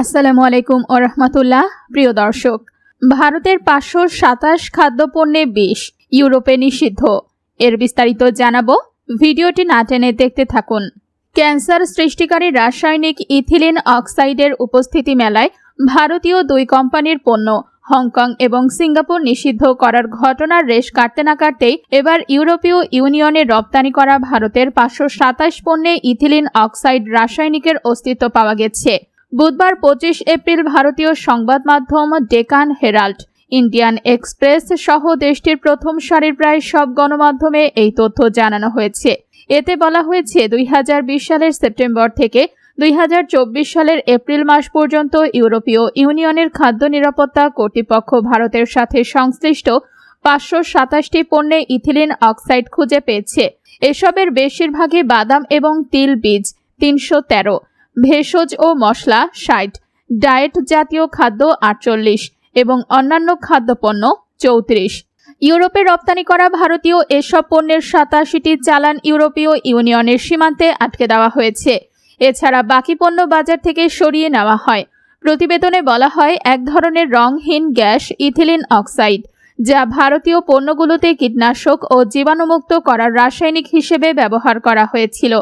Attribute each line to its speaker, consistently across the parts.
Speaker 1: আসসালামু আলাইকুম ও রহমতুল্লাহ, প্রিয় দর্শক। ভারতের পাঁচশো সাতাশ খাদ্যপণ্যে বিষ ইউরোপে নিষিদ্ধ। এর বিস্তারিত জানাব, ভিডিওটি না টেনে দেখতে থাকুন। ক্যান্সার সৃষ্টিকারী রাসায়নিক ইথিলিন অক্সাইডের উপস্থিতি মেলায় ভারতীয় দুই কোম্পানির পণ্য, হংকং এবং সিঙ্গাপুর নিষিদ্ধ করার ঘটনার রেশ কাটতে না কাটতেই এবার ইউরোপীয় ইউনিয়নে রপ্তানি করা ভারতের পাঁচশো সাতাশ পণ্যে ইথিলিন অক্সাইড রাসায়নিকের অস্তিত্ব পাওয়া গেছে। বুধবার পঁচিশ এপ্রিল ভারতীয় সংবাদ মাধ্যম ডেকান হেরাল্ড, ইন্ডিয়ান এক্সপ্রেস সহ দেশটির প্রথম সারির প্রায় সব গণমাধ্যমে এই তথ্য জানানো হয়েছে। এতে বলা হয়েছে, দুই হাজার বিশ সালের সেপ্টেম্বর থেকে দুই হাজার চব্বিশ সালের এপ্রিল মাস পর্যন্ত ইউরোপীয় ইউনিয়নের খাদ্য নিরাপত্তা কর্তৃপক্ষ ভারতের সাথে সংশ্লিষ্ট পাঁচশো সাতাশটি পণ্যে ইথিলিন অক্সাইড খুঁজে পেয়েছে। এসবের বেশিরভাগই বাদাম এবং তিল বীজ, তিনশো তেরো। ভেষজ ও মশলা ষাট, ডায়েট জাতীয় খাদ্য আটচল্লিশ এবং অন্যান্য খাদ্যপণ্য চৌত্রিশ। ইউরোপে রপ্তানি করা ভারতীয় এসব পণ্যের সাতাশিটি চালান ইউরোপীয় ইউনিয়নের সীমান্তে আটকে দেওয়া হয়েছে। এছাড়া বাকি পণ্য বাজার থেকে সরিয়ে নেওয়া হয়। প্রতিবেদনে বলা হয়, এক ধরনের রংহীন গ্যাস ইথিলিন অক্সাইড, যা ভারতীয় পণ্যগুলোতে কীটনাশক ও জীবাণুমুক্ত করার রাসায়নিক হিসেবে ব্যবহার করা হয়েছিল।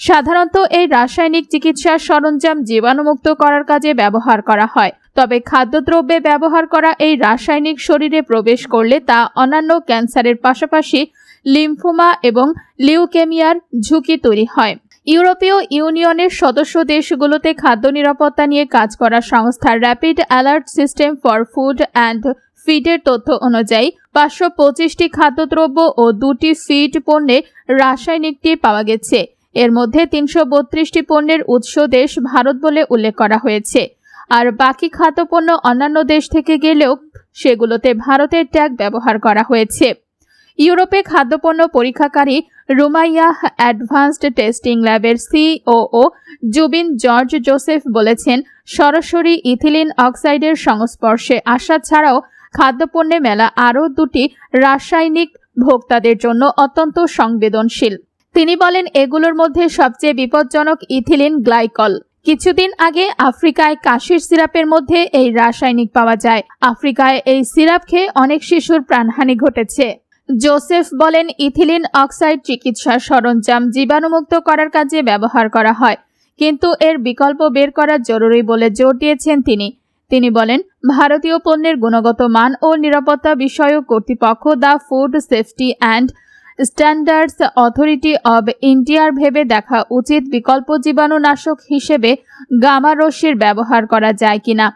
Speaker 1: সাধারণত এই রাসায়নিক চিকিৎসার সরঞ্জাম জীবাণুমুক্ত করার কাজে ব্যবহার করা হয়। তবে খাদ্যদ্রব্যে ব্যবহার করা এই রাসায়নিক শরীরে প্রবেশ করলে তা অন্যান্য ক্যান্সারের পাশাপাশি লিম্ফোমা এবং লিউকেমিয়ার ঝুঁকি তৈরি হয়। ইউরোপীয় ইউনিয়নের সদস্য দেশগুলোতে খাদ্য নিরাপত্তা নিয়ে কাজ করা সংস্থা rapid alert system for food and ফিডের তথ্য অনুযায়ী পাঁচশো পঁচিশটি খাদ্যদ্রব্য ও দুটি ফিড পণ্যে রাসায়নিকটি পাওয়া গেছে। এর মধ্যে তিনশো বত্রিশটি পণ্যের উৎস দেশ ভারত বলে উল্লেখ করা হয়েছে। আর বাকি খাদ্যপণ্য অন্যান্য দেশ থেকে গেলেও সেগুলোতে ভারতের ট্যাগ ব্যবহার করা হয়েছে। ইউরোপে খাদ্যপণ্য পরীক্ষাকারী রুমাইয়া অ্যাডভান্সড টেস্টিং ল্যাবের সিওও জুবিন জর্জ জোসেফ বলেছেন, সরাসরি ইথিলিন অক্সাইডের সংস্পর্শে আসা ছাড়াও খাদ্যপণ্যে মেলা আরও দুটি রাসায়নিক ভোক্তাদের জন্য অত্যন্ত সংবেদনশীল। তিনি বলেন, এগুলোর মধ্যে সবচেয়ে বিপজ্জনক ইথিলিন গ্লাইকল। কিছুদিন আগে আফ্রিকায় কাশির সিরাপের মধ্যে এই রাসায়নিক পাওয়া যায়। আফ্রিকায় এই সিরাপ খেয়ে অনেক শিশুর প্রাণহানি ঘটেছে। জোসেফ বলেন, ইথিলিন অক্সাইড চিকিৎসা সরঞ্জাম জীবাণুমুক্ত করার কাজে ব্যবহার করা হয়, কিন্তু এর বিকল্প বের করা জরুরি বলে জোর দিয়েছেন তিনি। তিনি বলেন, ভারতীয় পণ্যের গুণগত মান ও নিরাপত্তা বিষয়ক কর্তৃপক্ষ the food safety and standards authority of ইন্ডিয়ার ভেবে দেখা উচিত বিকল্প জীবাণুনাশক হিসেবে গামা রশ্মির ব্যবহার করা যায় কিনা।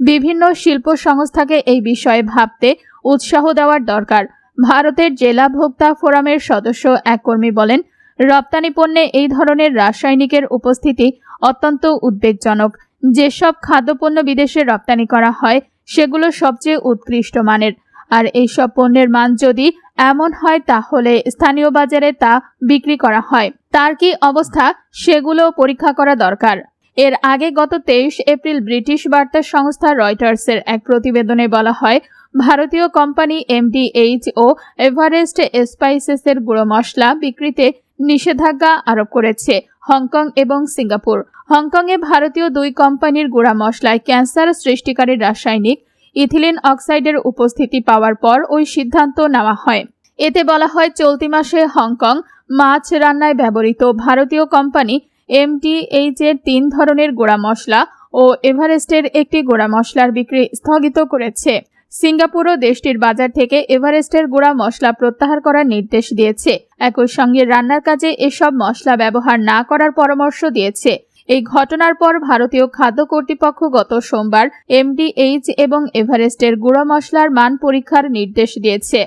Speaker 1: বিভিন্ন শিল্প সংস্থাকে এই বিষয়ে ভাবতে উৎসাহ দেওয়ার দরকার। ভারতের জেলা ভোক্তা ফোরামের সদস্য এক কর্মী বলেন, রপ্তানি পণ্যে এই ধরনের রাসায়নিকের উপস্থিতি অত্যন্ত উদ্বেগজনক। যেসব খাদ্যপণ্য বিদেশে রপ্তানি করা হয়, সেগুলো সবচেয়ে উৎকৃষ্ট মানের। আর এইসব পণ্যের মান যদি এমন হয় তাহলে স্থানীয় বাজারে তা বিক্রি করা হয়। তার কি অবস্থা সেগুলো পরীক্ষা করা দরকার। এর আগে গত তেইশ এপ্রিল ব্রিটিশ বার্তা সংস্থা রয়টার্সের এক প্রতিবেদনে বলা হয়, ভারতীয় কোম্পানি এমডিএইচ ও এভারেস্ট স্পাইসেসের গুঁড়ো মশলা বিক্রিতে নিষেধাজ্ঞা আরোপ করেছে হংকং এবং সিঙ্গাপুর। হংকংয়ে ভারতীয় দুই কোম্পানির গুঁড়া মশলায় ক্যান্সার সৃষ্টিকারী রাসায়নিক ইথিলিন অক্সাইডের উপস্থিতি পাওয়ার পর ওই সিদ্ধান্ত নেওয়া হয়। এতে বলা হয়, চলতি মাসে হংকং মাছ রান্নায় ব্যবহৃত ভারতীয় কোম্পানি এমডিএইচ এর তিন ধরনের গোড়া মশলা ও এভারেস্টের একটি গোড়া মশলার বিক্রি স্থগিত করেছে। সিঙ্গাপুরও দেশটির বাজার থেকে এভারেস্টের গুঁড়া মশলা প্রত্যাহার করার নির্দেশ দিয়েছে। একই সঙ্গে রান্নার কাজে এসব মশলা ব্যবহার না করার পরামর্শ দিয়েছে। এই ঘটনার পর ভারতীয় খাদ্য কর্তৃপক্ষ গত সোমবার এমডিএইচ এবং এভারেস্টের গুঁড়া মশলার মান পরীক্ষার নির্দেশ দিয়েছে।